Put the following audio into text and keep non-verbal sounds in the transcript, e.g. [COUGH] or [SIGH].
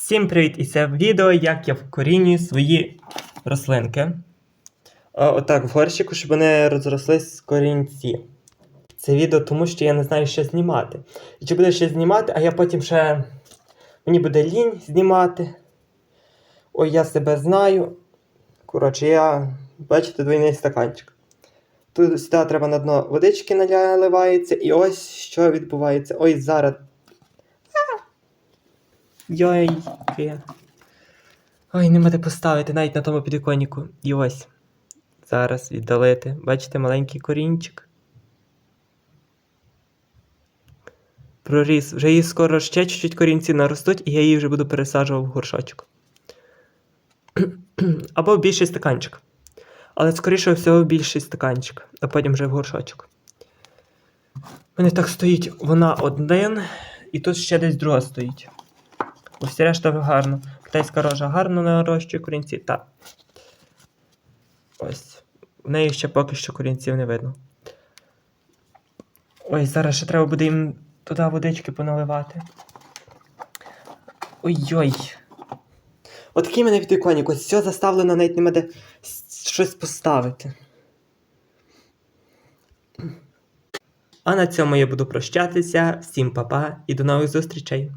Всім привіт! І це відео, як я вкорінюю свої рослинки. Отак, в горщику, щоб вони розрослись з корінці. Це відео тому, що я не знаю, що знімати. І чи буде щось знімати, а я потім ще. Мені буде лінь знімати. Ой, я себе знаю. Коротше, я. Бачите, двойний стаканчик. Тут сюди треба на дно водички наливається, і ось що відбувається. Ой, зараз Йойки. Ой, нема де поставити навіть на тому підвіконнику. І ось. Зараз віддалити. Бачите, маленький корінчик. Проріс. Вже її скоро ще чуть-чуть корінці наростуть, і я її вже буду пересаджувати в горшочок. [CLEARS THROAT] Або в більший стаканчик. Але, скоріше всього, в більший стаканчик, а потім вже в горшочок. У мене так стоїть вона один, і тут ще десь друга стоїть. Ось решта гарно. Китайська рожа гарно нарощує корінці. Так. Ось. В неї ще поки що корінців не видно. Ой, зараз ще треба буде їм туди водички поналивати. Ой-ой. Такий мене підвіконник, ось все заставлено, навіть нема де щось поставити. А на цьому я буду прощатися. Всім па-па і до нових зустрічей!